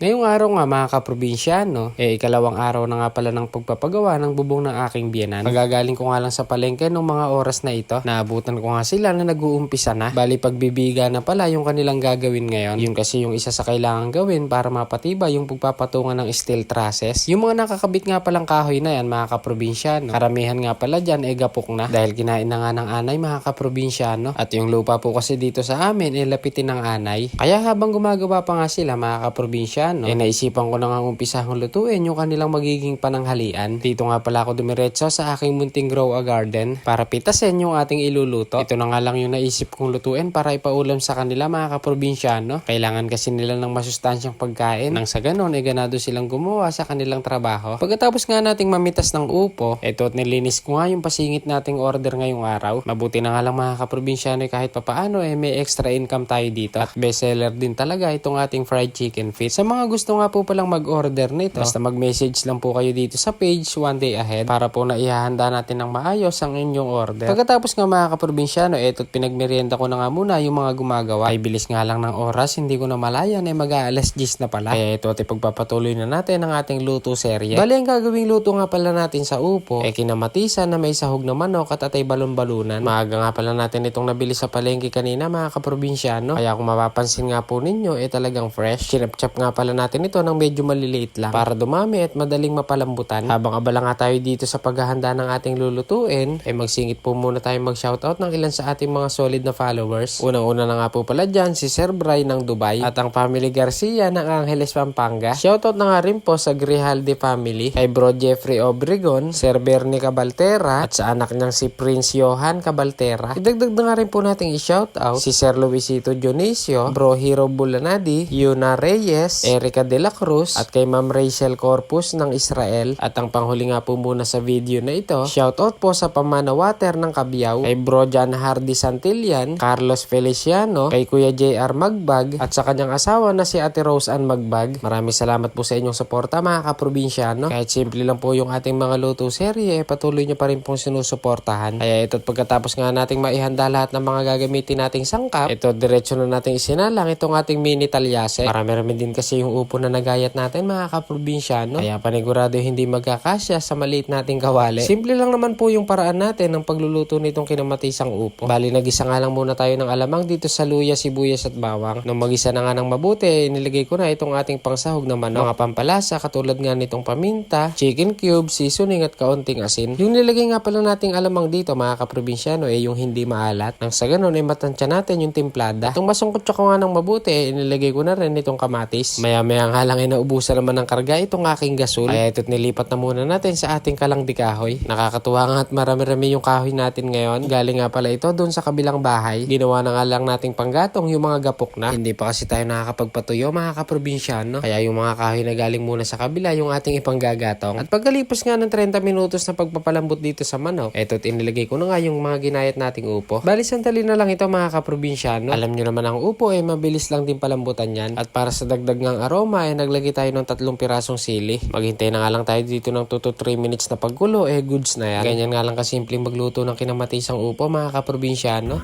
Ngayong araw nga mga kaprobinsyano, eh ikalawang araw na nga pala ng pagpapagawa ng bubong ng aking biyanan. Magagaling ko nga lang sa palengke nung mga oras na ito. Naabutan ko nga sila na nag-uumpisa na. Bali pagbibiga na pala yung kanilang gagawin ngayon. Yun kasi yung isa sa kailangan gawin para mapatibay yung pagpapatungan ng steel trusses. Yung mga nakakabit nga palang kahoy na yan mga kaprobinsyano. Karamihan nga pala dyan eh gapok na. Dahil kinain na nga ng anay mga kaprobinsyano. At yung lupa po kasi dito sa amin eh lapitin ng anay. Kaya habang gumagawa pa nga sila mga kaprobinsyano, eh naisipan ko na nga umpisahang lutuin yung kanilang magiging pananghalian. Dito nga pala ako dumiretso sa aking munting grow a garden para pitasin yung ating iluluto. Ito na nga lang yung naisip kong lutuin para ipaulam sa kanila mga kaprobinsyano. Kailangan kasi nila ng masustansyang pagkain. Nang sa ganon, eh ganado silang gumawa sa kanilang trabaho. Pagkatapos nga nating mamitas ng upo, eto at nilinis ko nga yung pasingit nating order ngayong araw. Mabuti na nga lang mga kaprobinsyano eh, kahit papaano eh may extra income tayo dito. At bestseller din talaga itong ating fried chicken feet. Sa mga gusto nga po palang mag-order nito, basta mag-message lang po kayo dito sa page one day ahead para po na ihahanda natin ng maayos ang inyong order. Pagkatapos nga mga kaprobinsyano, eto at pinagmerienda ko na nga muna yung mga gumagawa. Ay bilis nga lang ng oras, hindi ko na malayan ay mag-aalas 10 na pala. Kaya ito at ipagpapatuloy na natin ang ating luto serye. Bali ang gagawing luto nga pala natin sa upo, eh kinamatisan na may sahog na manok at atay balon-balunan. Maaga nga pala natin itong nabili sa palengke kanina mga kaprobinsyano. Kaya kung mapapansin nga po ninyo, eh talagang fresh. Chinap-chap nga pala natin ito ng medyo maliliit lang para dumami at madaling mapalambutan. Habang abala nga tayo dito sa paghahanda ng ating lulutuin, eh magsingit po muna tayo mag-shoutout ng ilan sa ating mga solid na followers. Unang-una na nga po pala dyan si Sir Bry ng Dubai at ang family Garcia ng Angeles, Pampanga. Shoutout na nga rin po sa Grijalde family, kay Bro Jeffrey Obregon, Sir Bernie Cabaltera at sa anak niyang si Prince Johan Cabaltera. Idagdag na nga rin po nating i-shoutout si Sir Luisito Dionisio, Bro Hero Bulanadi, Yuna Reyes, Erica De La Cruz at kay Ma'am Rachel Corpus ng Israel. At ang panghuli nga po muna sa video na ito, shoutout po sa Pamana Water ng Kabiyaw, kay Bro John Hardy Santillan, Carlos Feliciano, kay Kuya JR Magbag at sa kanyang asawa na si Ate Rose Ann Magbag. Maraming salamat po sa inyong suporta mga kaprobinsyano. Kahit simple lang po yung ating mga luto serye, eh, patuloy nyo pa rin pong sinusuportahan. Kaya ito't pagkatapos nga nating maihanda lahat ng mga gagamitin nating sangkap, ito diretso na nating isinalang itong ating mini talyase. Marami-rami din kasi yung upo na nagayat natin mga kaprobinsyano. Kaya panigurado hindi magkakasya sa maliit nating kawali. Simple lang naman po yung paraan natin ng pagluluto nitong kinamatisang upo. Bali nagisa nga lang muna tayo ng alamang dito sa luya, sibuyas at bawang. Nung magisa na nga ng mabuti, nilagay ko na itong ating pangsahog na manok. Mga pampalasa katulad nga nitong paminta, chicken cube, seasoning at kaunting asin. Yung nilagay nga pala nating alamang dito mga kaprobinsyano eh yung hindi maalat. Nang sa ganun ay matansya natin yung timplada. Itong masungkot ko nga ng mabuti eh, inilagay ko na rin itong kamatis. Maya maya nga lang ay naubusan naman ng karga itong aking gasol. Kaya ito't nilipat na muna natin sa ating kalangdi kahoy. Nakakatuwa nga at marami-rami yung kahoy natin ngayon. Galing nga pala ito doon sa kabilang bahay. Ginawa na nga lang nating panggatong yung mga gapok na. Hindi pa kasi tayo nakakapagpatuyo mga kaprobinsyano. Kaya yung mga kahoy na galing muna sa kabila yung ating ipanggagatong. At pagkalipas nga ng 30 minutos na pagpapalambot dito sa manok, eto't inilagay ko na nga yung mga ginayat nating upo. Bali sandali na lang ito mga kaprobinsyano. Alam nyo naman ang upo eh mabilis lang din palambutan yan. At para sa dagdag ng aroma eh naglagay tayo ng tatlong pirasong sili. Maghintay na nga lang tayo dito ng 2 to 3 minutes na paggulo eh goods na yan. Ganyan nga lang kasimpleng magluto ng kinamatisang upo mga kaprobinsyano.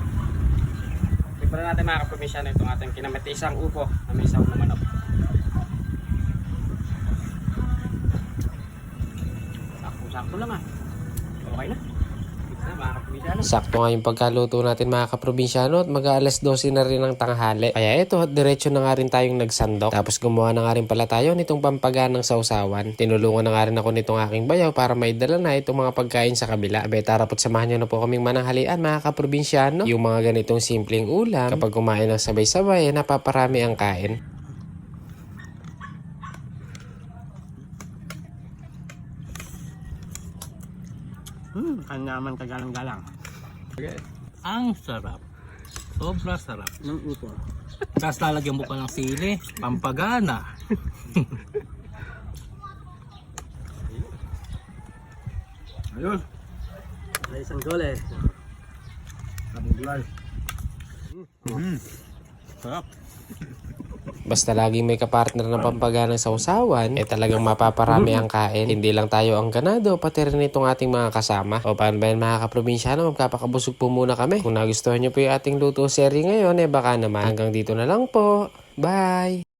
Tignan natin mga kaprobinsyano itong ating kinamatisang upo na may na manok. Sakto-sakto lang ah. Okay na. Ito na mga kaprobinsyano. Sakto nga yung pagkaluto natin mga kaprobinsyano at mag-aalas 12 na rin ng tanghali. Kaya ito, diretso na nga rin tayong nagsandok. Tapos gumawa na nga rin pala tayo nitong pampaganang sausawan. Tinulungan na nga rin ako nitong aking bayaw para maidala na itong mga pagkain sa kabila. Abe, tara po't samahan nyo na po kaming mananghalian mga kaprobinsyano. Yung mga ganitong simpleng ulam, kapag kumain ng sabay-sabay, eh, napaparami ang kain. Hmm, kanyaman kagalang-galang. Ang sarap. Sobra sarap. ng upo. Tapos lalagyan mo pa ng sili, pampagana. Ayun. Ay isang gole. Kabuglar. Mm. Sarap. Basta laging may kapartner ng pampaganang sausawan, eh talagang mapaparami ang kain. Hindi lang tayo ang ganado, pati rin itong ating mga kasama. O paano ba yan mga kaprobinsyano, magkapakabusog po muna kami. Kung nagustuhan nyo po yung ating luto series ngayon, eh baka naman hanggang dito na lang po. Bye!